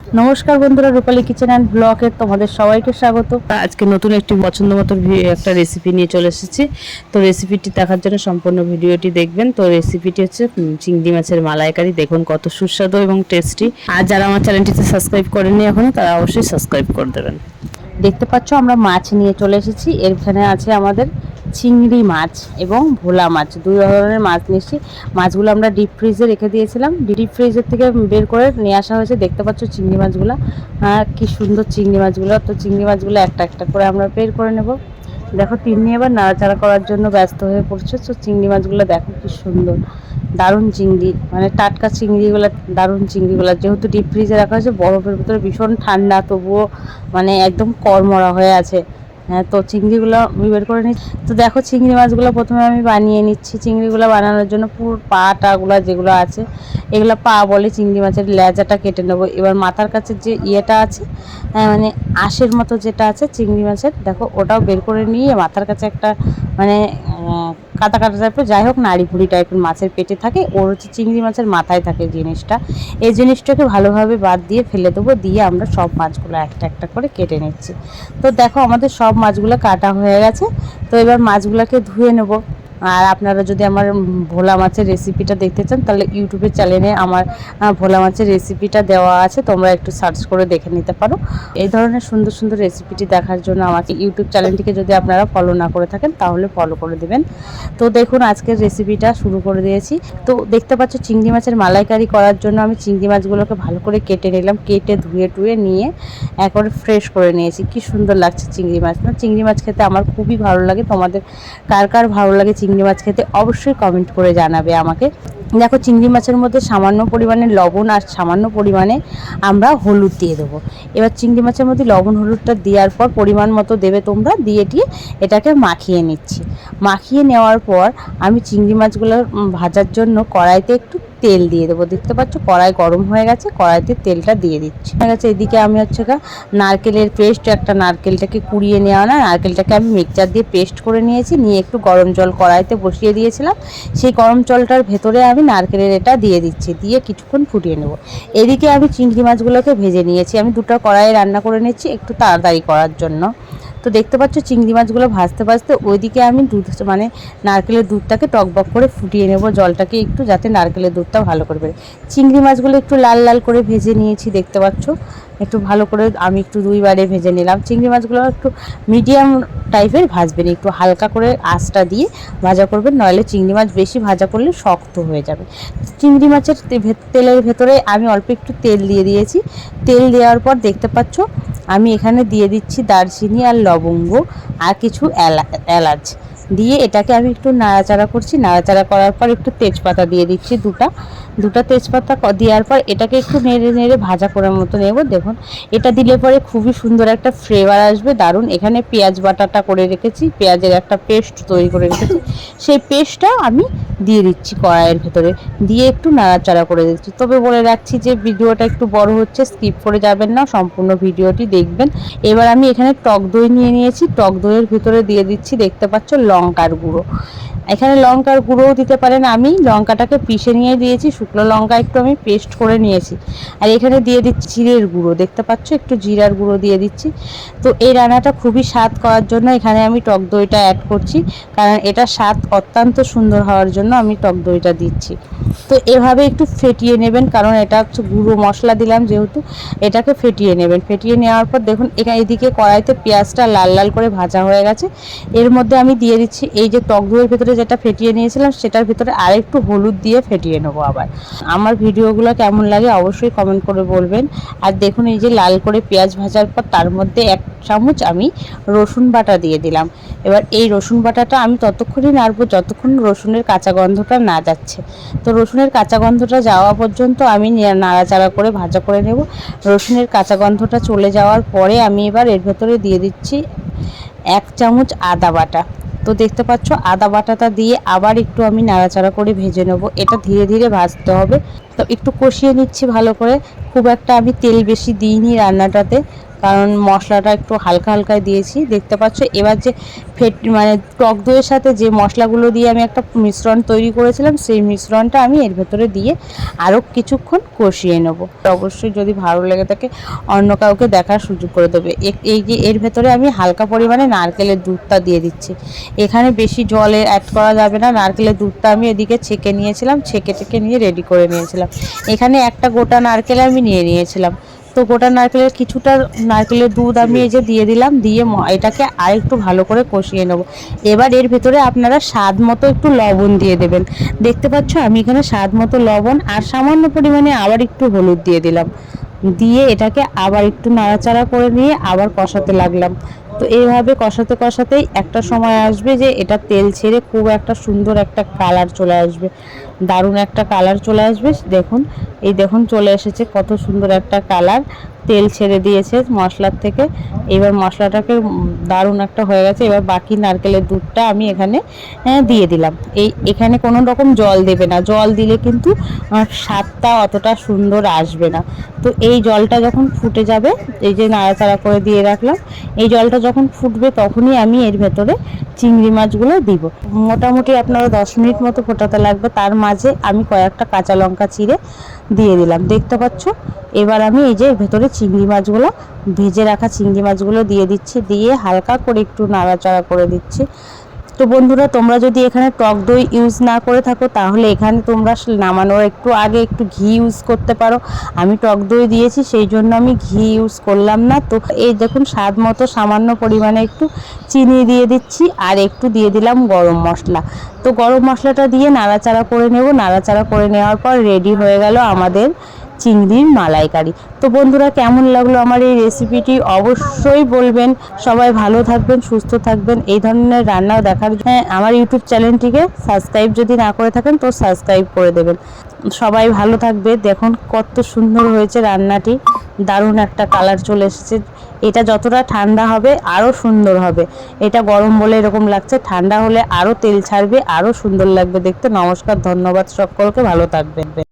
নমস্কার বন্ধুরা রূপালী kitchen and ব্লগে তোমাদের সবাইকে স্বাগত। আজকে নতুন একটি পছন্দ মতো একটা রেসিপি নিয়ে চলে এসেছি। তো রেসিপিটি দেখার জন্য সম্পূর্ণ ভিডিওটি দেখবেন। তো রেসিপিটি হচ্ছে চিংড়ি মাছের মালাইকারি। দেখুন কত সুস্বাদু এবং টেস্টি আর যারা আমার চ্যানেলটিতে সাবস্ক্রাইব করেননি এখনও তারা অবশ্যই সাবস্ক্রাইব করে দেবেন। দেখতে পাচ্ছ আমরা মাছ নিয়ে চলে এসেছি। এখানে আছে আমাদের চিংড়ি মাছ এবং ভোলা মাছ, দুই ধরনের মাছ নিয়েছি মাছগুলো আমরা ডিপ ফ্রিজে রেখে দিয়েছিলাম। ডিপ ফ্রিজের থেকে বের করে নিয়ে আসা হয়েছে। দেখতে পাচ্ছ চিংড়ি মাছগুলো। হ্যাঁ কি সুন্দর চিংড়ি মাছগুলো। তো চিংড়ি মাছগুলো একটা একটা করে আমরা বের করে নেব। দেখো, তিন্নি এবার নাড়াচাড়া করার জন্য ব্যস্ত হয়ে পড়ছে। তো চিংড়ি মাছগুলো দেখো কি সুন্দর। দারুণ চিংড়ি। মানে টাটকা চিংড়িগুলো, দারুণ চিংড়িগুলো। যেহেতু ডিপ ফ্রিজে রাখা হয়েছে, বরফের ভিতরে ভীষণ ঠান্ডা, তবুও মানে একদম কড়মড়া হয়ে আছে। হ্যাঁ তো চিংড়িগুলো বের করে নিচ্ছি। তো দেখো চিংড়ি মাছগুলো প্রথমে আমি বানিয়ে নিচ্ছি। চিংড়িগুলো বানানোর জন্য পুরো পা টাগুলো যেগুলো আছে এগুলো পা বলে চিংড়ি মাছের লেজাটা কেটে নেব। এবার মাথার কাছে যে ইয়েটা আছে হ্যাঁ, মানে আঁশের মতো যেটা আছে চিংড়ি মাছের দেখো ওটাও বের করে নিয়ে মাথার কাছে একটা মানে কাটা কাটা টাইপের যাই হোক, নাড়ি ভুড়ি টাইপের মাছের পেটে থাকে। ওর হচ্ছে চিংড়ি মাছের মাথায় থাকে জিনিসটা। এই জিনিসটাকে ভালোভাবে বাদ দিয়ে ফেলে দেবো, দিয়ে আমরা সব মাছগুলো একটা একটা করে কেটে নিচ্ছি। তো দেখো, আমাদের সব মাছগুলো কাটা হয়ে গেছে। তো এবার মাছগুলোকে ধুয়ে নেব। আর আপনারা যদি আমার ভোলা মাছের রেসিপিটা দেখতে চান, তাহলে ইউটিউবের চ্যানেলে আমার ভোলা মাছের রেসিপিটা দেওয়া আছে, তোমরা একটু সার্চ করে দেখে নিতে পারো। এই ধরনের সুন্দর সুন্দর রেসিপিটি দেখার জন্য আমাকে ইউটিউব চ্যানেলটিকে যদি আপনারা ফলো না করে থাকেন, তাহলে ফলো করে দেবেন। তো দেখুন, আজকের রেসিপিটা শুরু করে দিয়েছি। তো দেখতে পাচ্ছ, চিংড়ি মাছের মালাইকারি করার জন্য আমি চিংড়ি মাছগুলোকে ভালো করে কেটে নিলাম, কেটে ধুয়ে টুয়ে নিয়ে একবারে ফ্রেশ করে নিয়েছি। কি সুন্দর লাগছে চিংড়ি মাছ। না, চিংড়ি মাছ খেতে আমার খুবই ভালো লাগে। তোমাদের কার কার ভালো লাগে চিংড়ি মাছ খেতে অবশ্যই কমেন্ট করে জানাবে আমাকে। দেখো, চিংড়ি মাছের মধ্যে সামান্য পরিমাণে লবণ আর সামান্য পরিমাণে আমরা হলুদ দিয়ে দেবো। এবার চিংড়ি মাছের মধ্যে লবণ হলুদটা দেওয়ার পর পরিমাণ মতো দেবে তোমরা, দিয়ে দিয়ে এটাকে মাখিয়ে নিচ্ছি। মাখিয়ে নেওয়ার পর আমি চিংড়ি মাছগুলো ভাজার জন্য কড়াইতে একটু তেল দিয়ে দেবো। দেখতে পাচ্ছ, কড়াই গরম হয়ে গেছে, কড়াইতে তেলটা দিয়ে দিচ্ছি। হয়ে গেছে, এদিকে আমি হচ্ছে নারকেলের পেস্ট, একটা নারকেলটাকে কুড়িয়ে নেওয়া না, নারকেলটাকে আমি মিক্সচার দিয়ে পেস্ট করে নিয়েছি, নিয়ে একটু গরম জল কড়াইতে বসিয়ে দিয়েছিলাম। সেই গরম জলটার ভেতরে আমি নারকেলের এটা দিয়ে দিচ্ছি, দিয়ে কিছুক্ষণ ফুটিয়ে নেব। এদিকে আমি চিংড়ি মাছগুলোকে ভেজে নিয়েছি। আমি দুটো কড়াইয়ে রান্না করে নিচ্ছি, একটু তাড়াতাড়ি করার জন্য। তো দেখতে পাচ্ছ চিংড়ি মাছগুলো ভাজতে ভাজতে ওইদিকে আমি দুধ মানে নারকেলের দুধটাকে টকবক করে ফুটিয়ে নেব, জলটাকে একটু যাতে নারকেলের দুধটা ভালো করে বেরোয়। চিংড়ি মাছগুলো একটু লাল লাল করে ভেজে নিয়েছি, দেখতে পাচ্ছ? একটু ভালো করে আমি একটু দুইবারে ভেজে নিলাম। চিংড়ি মাছগুলো একটু মিডিয়াম টাইপের ভাজবেন, একটু হালকা করে আঁচটা দিয়ে ভাজা করবেন, নইলে চিংড়ি মাছ বেশি ভাজা করলে শক্ত হয়ে যাবে। চিংড়ি মাছের তেলের ভেতরে আমি অল্প একটু তেল দিয়ে দিয়েছি। তেল দেওয়ার পর দেখতে পাচ্ছ আমি এখানে দিয়ে দিচ্ছি দারচিনি আর লবঙ্গ আর কিছু এলাচ। দিয়ে এটাকে আমি একটু নাড়াচাড়া করছি। নাড়াচাড়া করার পর একটু তেজপাতা দিয়ে দিচ্ছি দুটা। দুটা তেজপাতা দেওয়ার পর এটাকে একটু নেড়ে নেড়ে ভাজা করার মতো নেব। দেখুন, এটা দিলে পরে খুবই সুন্দর একটা ফ্লেভার আসবে। দারুণ। এখানে পেঁয়াজ বাটাটা করে রেখেছি। পেঁয়াজের একটা পেস্ট তৈরি করে রেখেছি। সেই পেস্টটা আমি দিয়ে দিচ্ছি কড়াইয়ের ভেতরে। দিয়ে একটু নাড়াচাড়া করে দিচ্ছি। তবে বলে রাখছি যে ভিডিওটা একটু বড় হচ্ছে, স্কিপ করে যাবেন না, সম্পূর্ণ ভিডিওটি দেখবেন। এবার আমি এখানে টক দই নিয়ে নিয়েছি। টক দইয়ের ভিতরে দিয়ে দিচ্ছি, দেখতে পাচ্ছ, লঙ্কার গুঁড়ো। এখানে লঙ্কার গুঁড়োও দিতে পারেন আমি। লঙ্কাটাকে পিষে নিয়ে দিয়েছি, শুকনো লঙ্কা একটু আমি পেস্ট করে নিয়েছি। আর এখানে দিয়ে দিচ্ছি জিরের গুঁড়ো। দেখতে পাচ্ছ, একটু জিরার গুঁড়ো দিয়ে দিচ্ছি। তো এই রান্নাটা খুবই স্বাদ করার জন্য এখানে আমি টক দইটা অ্যাড করছি। কারণ এটা স্বাদ অত্যন্ত সুন্দর হওয়ার জন্য আমি টক দইটা দিচ্ছি। তো এভাবে একটু ফেটিয়ে নেবেন, কারণ এটা হচ্ছে গুঁড়ো মশলা দিলাম যেহেতু, এটাকে ফেটিয়ে নেবেন। ফেটিয়ে নেওয়ার পর দেখুন, এখানে এদিকে কড়াইতে পেঁয়াজটা লাল লাল করে ভাজা হয়ে গেছে। এর মধ্যে আমি দিয়ে দিচ্ছি এই যে টক দইয়ের ভেতরে যেটা ফেটিয়ে নিয়েছিলাম, সেটার ভিতরে আরেকটু হলুদ দিয়ে ফেটিয়ে নেব আবার। আমার ভিডিওগুলো কেমন লাগে অবশ্যই কমেন্ট করে বলবেন। আর দেখুন, এই যে লাল করে পেঁয়াজ ভাজার পর তার মধ্যে এক চামচ আমি রসুন বাটা দিয়ে দিলাম। এবার এই রসুন বাটাটা আমি ততক্ষণই নাড়বো, যতক্ষণ রসুনের কাঁচা গন্ধটা না যাচ্ছে। তো রসুনের কাঁচা গন্ধটা যাওয়া পর্যন্ত আমি নাড়াচাড়া করে ভাজা করে নেব। রসুনের কাঁচা গন্ধটা চলে যাওয়ার পরে আমি এবার এর ভেতরে দিয়ে দিচ্ছি এক চামচ আদা বাটা। তো দেখতে পাচ্ছ, আদা বাটাটা দিয়ে আবার একটু আমি নাড়াচাড়া করে ভেজে নেব। এটা ধীরে ধীরে ভাজতে হবে। তো একটু কষিয়ে নিচ্ছি ভালো করে। খুব একটা আমি তেল বেশি দিইনি রান্নাটাতে। কারণ মশলাটা একটু হালকা হালকায় দিয়েছি। দেখতে পাচ্ছ, এবার যে ফেট মানে টক দইয়ের সাথে যে মশলাগুলো দিয়ে আমি একটা মিশ্রণ তৈরি করেছিলাম, সেই মিশ্রণটা আমি এর ভেতরে দিয়ে আরও কিছুক্ষণ কষিয়ে নেব। অবশ্যই যদি ভালো লেগে থাকে, অন্য কাউকে দেখার সুযোগ করে দেবে। এই যে এর ভেতরে আমি হালকা পরিমাণে নারকেলের দুধটা দিয়ে দিচ্ছি। এখানে বেশি জলে অ্যাড করা যাবে না। নারকেলের দুধটা আমি এদিকে ছেঁকে নিয়েছিলাম, ছেঁকে টেকে নিয়ে রেডি করে নিয়েছিলাম। এখানে একটা গোটা নারকেল আমি নিয়ে নিয়েছিলাম। তো গোটা নারকেলের কিছুটা নারকেলের দুধ আমি এই যে দিয়ে দিলাম, দিয়ে এটাকে আর একটু ভালো করে কষিয়ে নেব। এবার এর ভিতরে আপনারা স্বাদ মতো একটু লবণ দিয়ে দেবেন। দেখতে পাচ্ছ, আমি এখানে স্বাদ মতো লবণ আর সামান্য পরিমাণে আবার একটু হলুদ দিয়ে দিলাম। দিয়ে এটাকে আবার একটু নাড়াচাড়া করে নিয়ে আবার কষাতে লাগলাম। তো এইভাবে কষাতে কষাতেই একটা সময় আসবে যে এটা তেল ছেড়ে খুব একটা সুন্দর একটা কালার চলে আসবে। দারুণ একটা কালার চলে আসবে। দেখুন, এই দেখুন চলে এসেছে কত সুন্দর একটা কালার। তেল ছেড়ে দিয়েছে মশলার থেকে। এবার মশলাটাকে দারুণ একটা হয়ে গেছে। এবার বাকি নারকেলের দুধটা আমি এখানে দিয়ে দিলাম। এই, এখানে কোনো রকম জল দেবে না। জল দিলে কিন্তু স্বাদটা অতটা সুন্দর আসবে না। তো এই জলটা যখন ফুটে যাবে, এই যে নাড়াচাড়া করে দিয়ে রাখলাম, এই জলটা যখন ফুটবে তখনই আমি এর ভেতরে চিংড়ি মাছগুলো দিব। মোটামুটি আপনারা দশ মিনিট মতো ফোটাতে লাগবে। তার মাঝে আমি কয়েকটা কাঁচা লঙ্কা চিড়ে দিয়ে দিলাম। দেখতে পাচ্ছ? এবার আমি এই যে ভেতরে চিংড়ি মাছগুলো, ভেজে রাখা চিংড়ি মাছগুলো দিয়ে দিচ্ছি। দিয়ে হালকা করে একটু নাড়াচাড়া করে দিচ্ছি। তো বন্ধুরা, তোমরা যদি এখানে টক দই ইউজ না করে থাকো, তাহলে এখানে তোমরা নামানোর একটু আগে একটু ঘি ইউজ করতে পারো। আমি টক দই দিয়েছি, সেই জন্য আমি ঘি ইউজ করলাম না। তো এই দেখুন, স্বাদ মতো সামান্য পরিমাণে একটু চিনি দিয়ে দিচ্ছি, আর একটু দিয়ে দিলাম গরম মশলা। তো গরম মশলাটা দিয়ে নাড়াচাড়া করে নেব। নাড়াচাড়া করে নেওয়ার পর রেডি হয়ে গেল আমাদের চিংড়ির মালাইকারি। তো বন্ধুরা, কেমন লাগল আমার এই রেসিপিটি অবশ্যই বলবেন। সবাই ভালো থাকবেন, সুস্থ থাকবেন। এই ধরনের রান্নাও দেখার জন্য আমার ইউটিউব চ্যানেলটিকে সাবস্ক্রাইব যদি না করে থাকেন, তো সাবস্ক্রাইব করে দেবেন। সবাই ভালো থাকবে। দেখুন, কত সুন্দর হয়েছে রান্নাটি। দারুণ একটা কালার চলে এসেছে। এটা যতটা ঠান্ডা হবে আরও সুন্দর হবে। এটা গরম বলে এরকম লাগছে। ঠান্ডা হলে আরও তেল ছাড়বে আরও সুন্দর লাগবে দেখতে। নমস্কার, ধন্যবাদ সকলকে। ভালো থাকবেন।